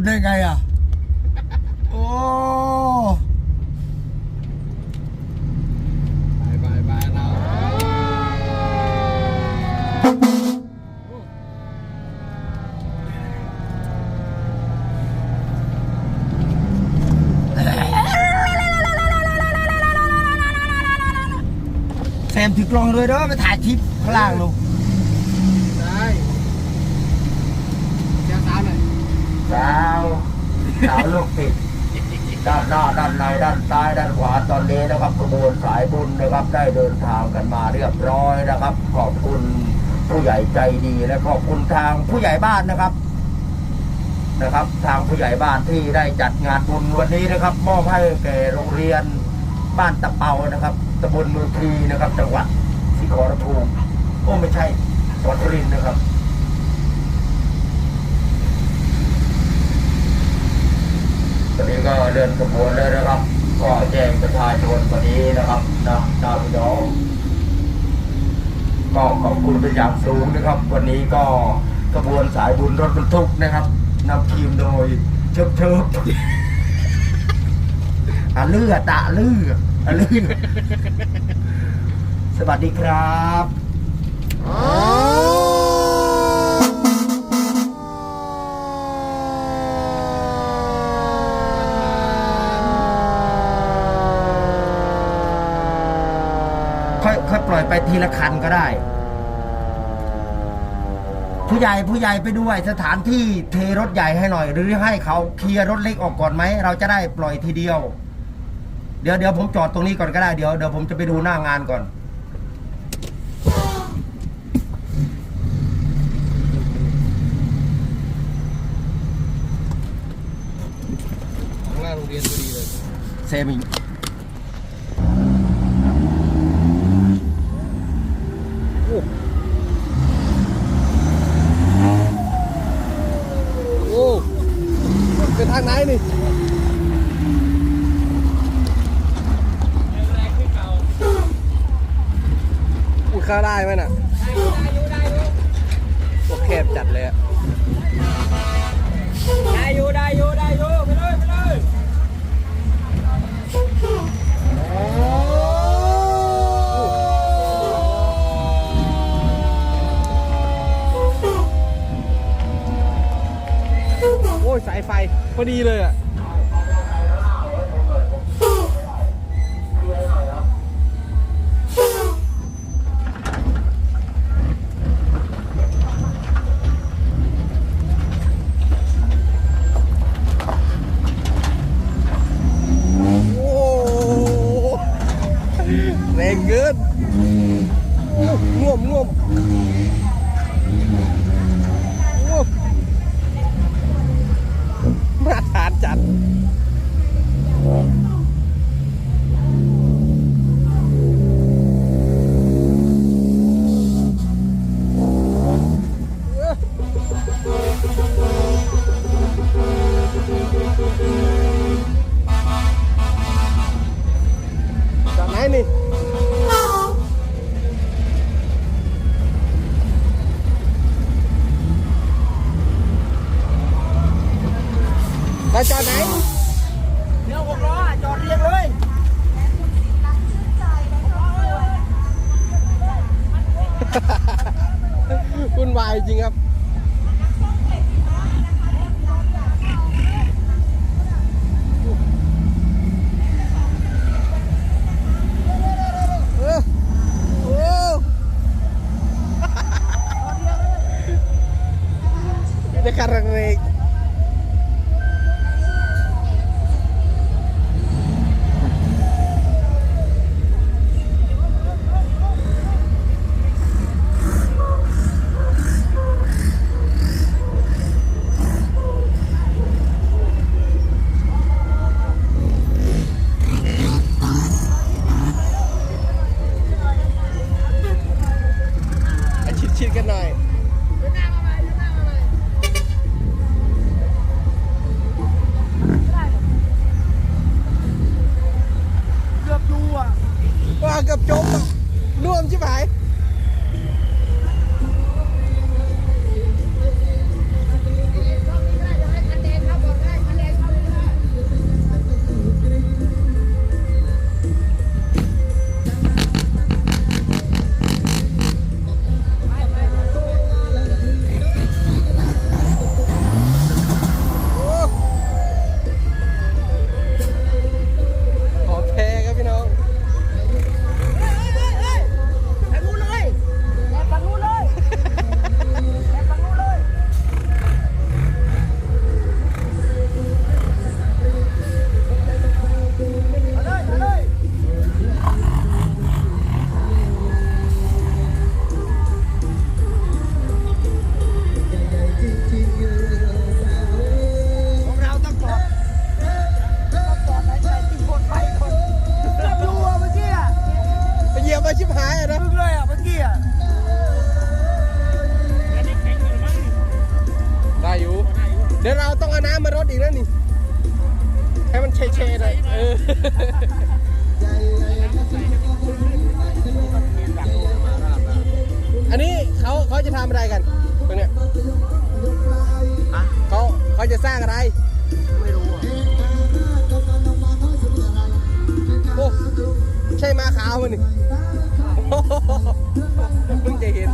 ดได้ไงอะ โอ้ไปไปไปเราแซมถือกล้องเลยเด้อไปถ่ายคลิปข้างล่างลูก ได้เสียงสาวหน่อย สาวสาวลูกติดด้านหน้าด้านในด้านซ้ายด้านขวาตอนนี้นะครับขบวนสายบุญนะครับ ได้เดินทางกันมาเรียบร้อยนะครับ ขอบคุณผู้ใหญ่ใจดีและขอบคุณทางผู้ใหญ่บ้านนะครับนะครับ ทางผู้ใหญ่บ้านที่ได้จัดงานบุญวันนี้นะครับ มอบให้แก่โรงเรียนบ้านตะเปานะครับตำบลมือทีนะครับ จังหวัดสิขอรภูมิโอ้ไม่ใช่จังหวัดรินนะครับ ตอนนี้ก็เดินขบวนแล้วนะครับ ก็แจ้งประชาชนวันนี้นะครับนะนาวพี่น้องก็ขอบคุณเป็นอย่างสูงนะครับ วันนี้ก็ขบวนสายบุญรถบรรทุกนะครับนำทีมโดยเชิบเชิบอาเลือตะเลืออาเลือสวัสดีครับ ไปทีละคันก็ได้ ผู้ใหญ่ผู้ใหญ่ไปด้วยสถานที่เทรถใหญ่ให้หน่อย หรือให้เขาเคลียร์รถเล็กออกก่อนไหม เราจะได้ปล่อยทีเดียว เดี๋ยวเดี๋ยวผมจอดตรงนี้ก่อนก็ได้เดี๋ยวเดี๋ยวผมจะไปดูหน้างานก่อนข้างหน้าโรงเรียนพอดีเลยเซมิง โอ้ ไป็นทางไหนนี่อุ้ยเข้าได้ไหมน่ะโอเคจัดเลยอะ ได้ พอดีเลยอะโอ้โหแรงเกินง่วมง่วม จัด จริงครับเออโอ้จะการังเรก ชิดชิดๆกันหน่อยเกือบดูอะว่าเกับจมอะน่วมชิบหา เช่ๆเลยอันนี้เขาเขาจะทำอะไรกันตรงเนี้ยเขาเขาจะสร้างอะไร ไม่รู้โอ้ใช่มาขาวมันนี่เพิ่งจะเห็น